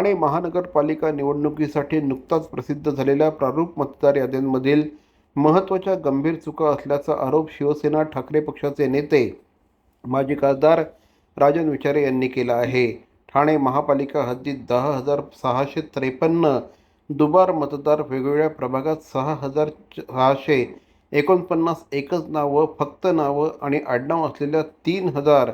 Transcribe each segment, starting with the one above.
ठाणे महानगरपालिका निवडणुकीसाठी नुकताच प्रसिद्ध झालेल्या प्रारूप मतदार याद्यांमधील महत्त्वाच्या गंभीर चुका असल्याचा आरोप शिवसेना ठाकरे पक्षाचे नेते माजी खासदार राजन विचारे यांनी केला आहे. ठाणे महापालिका हद्दीत दहा हजार सहाशे त्रेपन्न दुबार मतदार वेगवेगळ्या प्रभागात सहा हजार सहाशे एकोणपन्नास एकच नावं फक्त नावं आणि आडनाव असलेल्या तीन हजार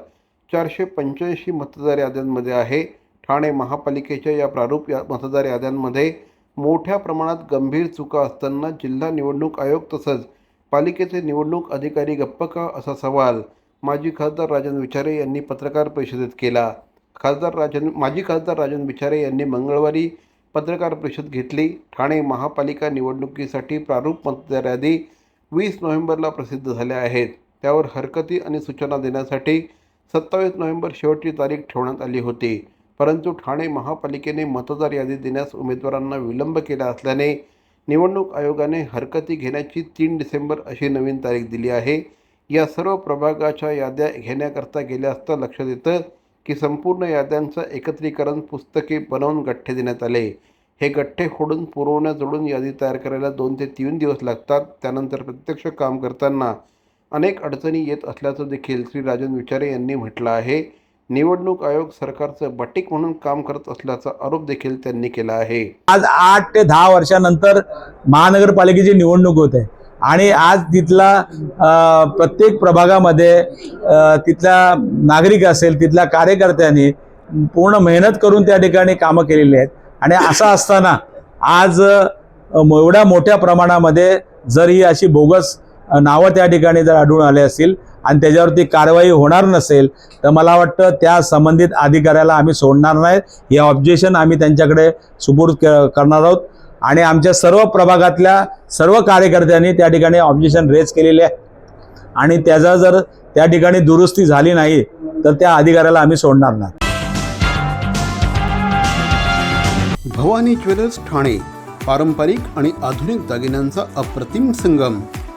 चारशे पंच्याऐंशी मतदार याद्यांमध्ये आहे. ठाणे महापालिकेच्या या प्रारूप या मतदार याद्यांमध्ये मोठ्या प्रमाणात गंभीर चुका असताना जिल्हा निवडणूक आयोग तसंच पालिकेचे निवडणूक अधिकारी गप्प का असा सवाल माजी खासदार राजन विचारे यांनी पत्रकार परिषदेत केला. खासदार राजन माजी खासदार राजन विचारे यांनी मंगळवारी पत्रकार परिषद घेतली. ठाणे महापालिका निवडणुकीसाठी प्रारूप मतदार यादी वीस नोव्हेंबरला प्रसिद्ध झाल्या आहेत. त्यावर हरकती आणि सूचना देण्यासाठी सत्तावीस नोव्हेंबर शेवटची तारीख ठेवण्यात आली होती. परंतु ठाणे महापालिकेने मतदार यादी देण्यास उमेदवारांना विलंब केला असल्याने निवडणूक आयोगाने हरकती घेण्याची तीन डिसेंबर अशी नवीन तारीख दिली आहे. या सर्व प्रभागाच्या याद्या घेण्याकरता गेल्या असता लक्षात येतं की संपूर्ण याद्यांचं एकत्रीकरण पुस्तके बनवून गठ्ठे देण्यात आले. हे गठ्ठे फोडून पुरवण्याजोडून यादी तयार करायला दोन ते तीन दिवस लागतात. त्यानंतर प्रत्यक्ष काम करताना अनेक अडचणी येत असल्याचं देखील श्री राजन विचारे यांनी म्हटलं आहे. निवडणूक आयोग सरकारचं बटीक म्हणून काम करत असल्याचा आरोप देखील त्यांनी केला आहे. आज आठ ते दहा वर्षानंतर महानगरपालिकेची निवडणूक होते. आणि आज तिथला प्रत्येक प्रभागामध्ये तिथला नागरिक असेल तिथल्या कार्यकर्त्यांनी पूर्ण मेहनत करून त्या ठिकाणी कामं केलेली आहेत. आणि असं असताना आज एवढ्या मोठ्या प्रमाणामध्ये जर ही अशी बोगस नावं त्या ठिकाणी जर आढळून आले असतील आणि त्याच्यावरती कारवाई होणार नसेल तर मला वाटतं त्या संबंधित अधिकाऱ्याला आम्ही सोडणार नाही. हे ऑब्जेक्शन आम्ही त्यांच्याकडे सुपूर्द क- करणार आहोत. आणि आमच्या सर्व प्रभागातल्या सर्व कार्यकर्त्यांनी त्या ठिकाणी ऑब्जेक्शन रेज केलेले आहे. आणि त्याचा जर त्या ठिकाणी दुरुस्ती झाली नाही तर त्या अधिकाऱ्याला आम्ही सोडणार नाही. भवानी ज्वेलर्स ठाणे पारंपरिक आणि आधुनिक दागिन्यांचा अप्रतिम संगम.